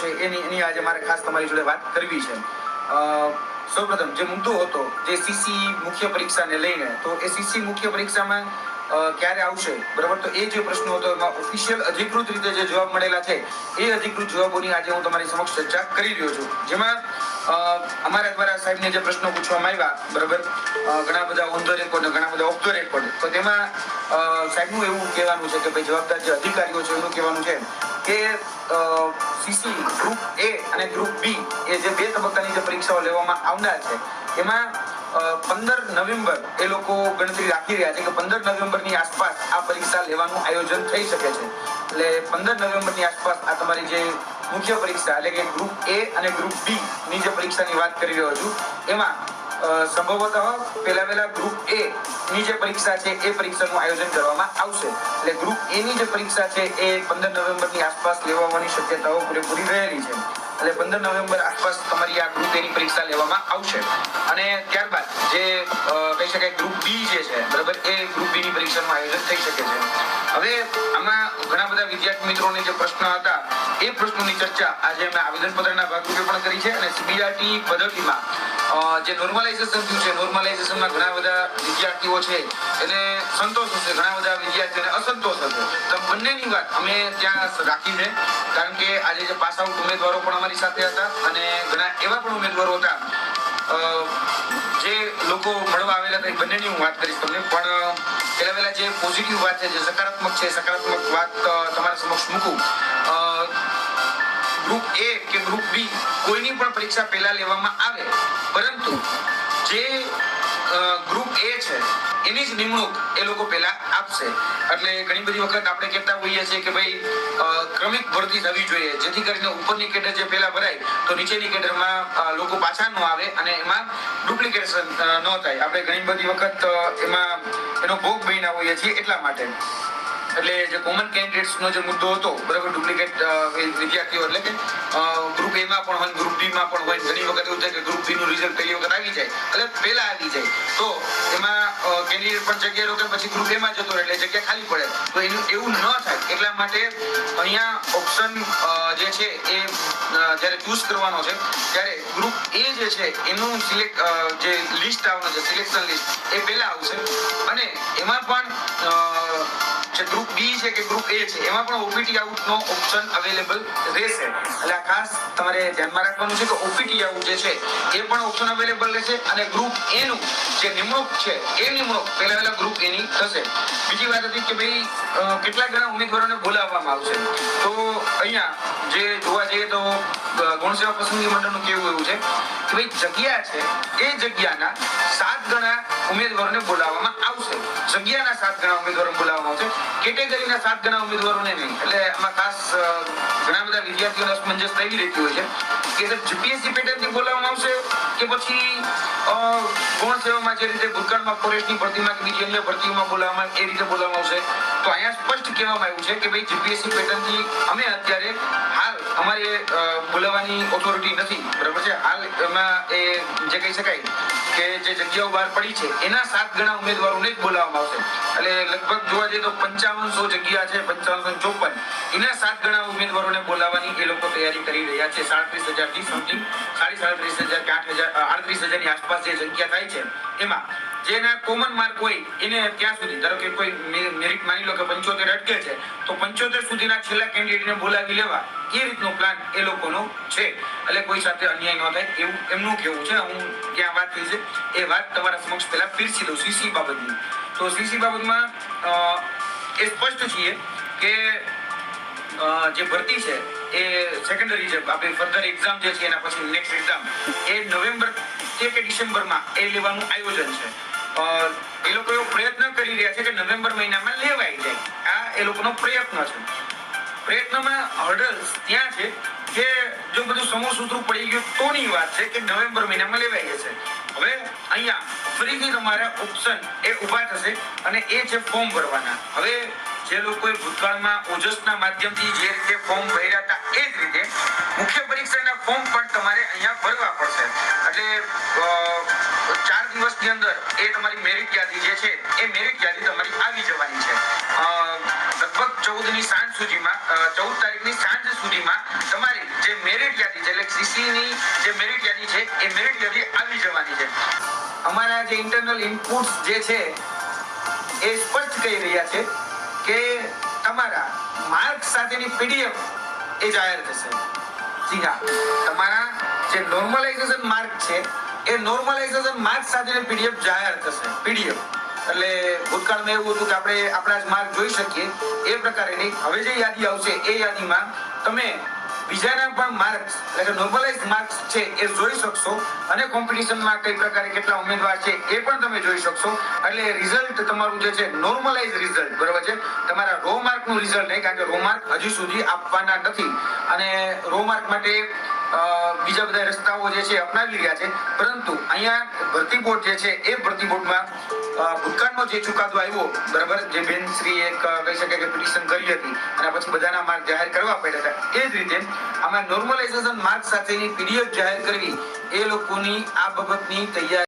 છે, એની એની આજે મારે ખાસ તમારી જોડે વાત કરવી છે. સૌપ્રથમ જે મુદ્દો હતો, જે સીસી મુખ્ય પરીક્ષાને લઈને, તો એ સીસી મુખ્ય પરીક્ષામાં ક્યારે આવશે? બરાબર? તો એ જે પ્રશ્નો હતો, એમાં ઓફિશિયલ અધિકૃત રીતે જે જવાબ મળેલા છે, એ અધિકૃત જવાબોની આજે હું તમારી સમક્ષ ચર્ચા કરી રહ્યો છું. જેમાં અમારા દ્વારા સાહેબને જે પ્રશ્નો પૂછવામાં આવ્યા, બરાબર? ઘણા બધા ઓન ધ રેકોર્ડ ઘણા બધા ઓફ ધ રેકોર્ડ. તો તેમાં સાહેબનું એવું કહેવાનું છે કે ભાઈ, જવાબદાર જે અધિકારીઓ છે, એનું કહેવાનું છે કે સીસી ગ્રુપ એ અને ગ્રુપ બી એ જે બે તબક્કાની જે પરીક્ષાઓ લેવામાં આવનાર છે, એમાં પંદર નવેમ્બર એ લોકો ગણતરી રાખી રહ્યા છે કે પંદર નવેમ્બરની આસપાસ આ પરીક્ષા લેવાનું આયોજન થઈ શકે છે. એટલે પંદર નવેમ્બરની આસપાસ આ તમારી જે મુખ્ય પરીક્ષા એટલે કે ગ્રુપ એ અને ગ્રુપ બી ની જે પરીક્ષાની વાત કરી રહ્યો છું, એમાં સંભવતઃ પહેલા પહેલા ગ્રુપ એ ની જે પરીક્ષા છે એ પરીક્ષાનું આયોજન કરવામાં આવશે. એટલે ગ્રુપ એ ની જે પરીક્ષા છે એ પંદર નવેમ્બરની આસપાસ લેવાની શક્યતાઓ પૂરેપૂરી રહેલી છે. એટલે પંદર નવેમ્બર આસપાસ તમારી આ ગ્રુપ એની પરીક્ષા લેવામાં આવશે. અને ત્યારબાદ જે કહી શકાય ગ્રુપ બી જે છે, બરાબર, એ ગ્રુપ બી ની પરીક્ષાનું આયોજન થઈ શકે છે. હવે આમાં ઘણા બધા વિદ્યાર્થી મિત્રોને જે પ્રશ્ન હતા, એ પ્રશ્નોની ચર્ચા આજે અમે આવેદનપત્રના ભાગરૂપે પણ કરી છે અને સીબીઆરટી પદ્ધતિમાં જે નોર્મલાઇઝેશન થયું છે નોર્મલાઇઝેશનમાં ઘણા બધા વિદ્યાર્થીઓ છે, એને સંતોષ હશે, ઘણા બધા વિદ્યાર્થીઓને અસંતોષ હશે. તો બંનેની વાત અમે ત્યાં રાખી છે કારણ કે આજે જે પાસ આઉટ ઉમેદવારો પણ અમારી સાથે હતા અને ઘણા એવા પણ ઉમેદવારો હતા. જે લોકો મળવા આવેલા હતા એ બંનેની હું વાત કરીશ તમને, પણ પહેલા પહેલા જે પોઝિટિવ વાત છે, જે સકારાત્મક છે, સકારાત્મક વાત તમારા સમક્ષ મૂકું. ગ્રુપ એ કે ગ્રુપ બી કોઈની પણ પરીક્ષા પહેલા લેવામાં આવે, પરંતુ જે ગ્રુપ એ છે, એની જ નિમણૂક એ લોકો પહેલા આપશે. એટલે ઘણી બધી વખત આપણે કહેતા હોઈએ છીએ કે ભાઈ ક્રમિક ભરતી થવી જોઈએ. જેથી કરીને ઉપરની કેડર જે પહેલા ભરાય, તો નીચેની કેડરમાં લોકો પાછા ન આવે અને એમાં ડુપ્લિકેશન ન થાય. આપણે ઘણી બધી વખત એમાં એનો ભોગ બન્યા હોઈએ છીએ એટલા માટે. એટલે જે કોમન કેન્ડિડેટ્સનો જે મુદ્દો હતો, બરાબર ડુપ્લિકેટ વિદ્યાર્થીઓ, એટલે કે ગ્રુપ એમાં પણ હોય ગ્રુપ બીમાં પણ હોય ઘણી વખત એવું થાય કે ગ્રુપ બીનું રિઝલ્ટ પહેલી વખત આવી જાય, એટલે પહેલા આવી જાય. તો એમાં કેન્ડિડેટ પણ જગ્યા રોકે પછી ગ્રુપ એમાં જતો રહે, એટલે જગ્યા ખાલી પડે. તો એનું એવું ન થાય, એટલા માટે અહીંયા ઓપ્શન જે છે એ જ્યારે ચૂઝ કરવાનો છે, ત્યારે ગ્રુપ એ જે છે, એનું સિલેક્ટ જે લિસ્ટ આવવાનું છે સિલેક્શન લિસ્ટ એ પહેલા આવશે. અને એમાં પણ જે ગ્રુપ બી છે કે ગ્રુપ એ છે, એમાં પણ ઓપીટી આઉટ નો ઓપ્શન અવેલેબલ રહેશે. એટલે આ ખાસ તમારે ધ્યાનમાં રાખવાનું છે કે ઓપીટી આઉટ જે છે, એ પણ ઓપ્શન અવેલેબલ રહેશે અને ગ્રુપ એ નું જે નિમણૂક છે, એ નિમણૂક પહેલા પહેલા ગ્રુપ એ ની થશે. બીજી વાત હતી કે ભાઈ કેટલા ઘણા ઉમેદવારોને બોલાવવામાં આવશે? તો અહીંયા જે જોવા જઈએ તો સેવા પસંદગી મંડળનું કેવું એવું છે? કે જગ્યા છે. એ જગ્યાના સાત ગણા ઉમેદવારોને બોલાવવામાં આવશે. જગ્યાના સાત ગણા ઉમેદવારો બોલાવવામાં આવશે. કેટેગરીના સાત ગણા ઉમેદવારોને નહીં. એટલે આમાં ખાસ ઘણા બધા વિદ્યાર્થીઓને અસમંજસ થઈ રહેતી હોય છે. કે જીપીએસસી પેટર્નથી બોલાવવામાં આવશે કે પછી ગૌણ સેવામાં જે રીતે ભૂતકાળમાં ફોરેસ્ટની ભરતીમાં કે બીજી અન્ય ભરતીઓમાં બોલાવવામાં એ રીતે બોલાવવામાં આવશે. કહેવામાં આવ્યું છે કે ભાઈ જીપીએસસી પેટર્નથી અમે અત્યારે હાલ અમારી બોલાવવાની ઓથોરિટી નથી. બરાબર છે? હાલ એમાં એ જે કહી શકાય કે જે જગ્યાઓ બહાર પડી છે, એના સાત ગણા ઉમેદવારોને જ બોલાવવામાં આવશે. એટલે લગભગ જોવા જઈએ તો પંચાવનસો જગ્યા છે, પંચાવનસો ચોપન. એના સાત ગણા ઉમેદવારોને બોલાવવાની એ લોકો તૈયારી કરી રહ્યા છે. સાડત્રીસ હજારથી સમથિંગ સાડી સાડત્રીસ હજાર કે આઠ હજાર આડત્રીસ હજારની આસપાસ જે જગ્યા થાય છે, એમાં જેના કોમન માર્ક હોય, એને ત્યાં સુધી. ધારો કે કોઈ મેરિટ માની લો કે પંચોતેર અટકે છે, તો પંચોતેર સુધીના છેલ્લા કેન્ડિડેટને બોલાવી લેવા. એ રીતનો પ્લાન એ લોકોનો છે. એટલે કોઈ સાથે અન્યાય ન થાય એવું એમનું કેવું છે. હું ત્યાં વાત થઈ છે? એ વાત તમારા સમક્ષ પહેલા પીરસી દઉં સીસી બાબતની. તો સીસી બાબતમાં એ સ્પષ્ટ છીએ કે જે ભરતી છે, એ સેકન્ડરી જે આપણે ફર્ધર એક્ઝામ જે છે એના પછી નેક્સ્ટ એક્ઝામ એ નવેમ્બર કે ડિસેમ્બરમાં એ લેવાનું આયોજન છે. એ લોકો એવો પ્રયત્ન કરી રહ્યા છે કે નવેમ્બર મહિનામાં લેવાઈ જાય. આ એ લોકોનો પ્રયત્ન છે. પ્રયત્નમાં હર્ડલ્સ ત્યાં છે કે જો બધું સમોસૂત્રું પડી ગયું તોની વાત છે કે નવેમ્બર મહિનામાં લેવાઈ જશે. હવે અહીંયા ફરીથી તમારા ઓપ્શન એ ઊભા થશે અને એ છે ફોર્મ ભરવાના. હવે જે લોકોએ ભૂતકાળમાં ઓજસના માધ્યમથી જે રીતે ફોર્મ ભર્યા હતા એ જ રીતે મુખ્ય પરીક્ષાના ફોર્મ અ, ની સાંજ સુધીમાં ચૌદ તારીખની સાંજ સુધીમાં તમારી જે મેરિટ યાદી છે એટલે સીસી ની જે મેરિટ યાદી છે એ મેરિટ યાદી આવી જવાની છે. અમારા જે ઇન્ટરનલ ઇનપુટ્સ જે છે એ સ્પષ્ટ કહી રહ્યા છે કે તમારા માર્ક સાથેની પીડીએફ એ જાહેર થશે. જી હા તમારા જે નોર્મલાઇઝેશન માર્ક છે એ નોર્મલાઇઝેશન માર્ક સાથેની પીડીએફ જાહેર થશે. પીડીએફ. એટલે ભૂતકાળમાં એવું હતું કે આપણે આપણા જ માર્ગ જોઈ શકીએ. એ પ્રકારેની હવે જે યાદી આવશે, એ યાદીમાં તમે બીજાના પણ માર્ક્સ, એટલે કે નોર્મલાઇઝ માર્ક્સ છે, એ જોઈ શકશો. અને કોમ્પિટિશનમાં કઈ પ્રકારે કેટલા ઉમેદવાર છે, એ પણ તમે જોઈ શકશો. એટલે રિઝલ્ટ તમારું જે છે નોર્મલાઇઝ રિઝલ્ટ, બરાબર છે? તમારા રો માર્કનું રિઝલ્ટ નહીં, કારણ કે રો માર્ક હજી સુધી આપવાના નથી. અને રો માર્ક માટે બીજા બધા રસ્તાઓ જે છે, અપનાવી રહ્યા છે. પરંતુ અહીંયા ભરતી બોર્ડ જે છે, એ ભરતી બોર્ડમાં ભૂતકાળનો જે ચુકાદો આવ્યો, બરાબર, જે બેન શ્રી એક કહી શકાય કે પિટિશન કરી હતી, અને પછી બધાના માર્ક જાહેર કરવા પડ્યા હતા, એ જ રીતે આમાં નોર્મલાઇઝેશન માર્ક સાથેની પીડીએફ જાહેર કરવી, એ લોકોની આ બાબતની તૈયારી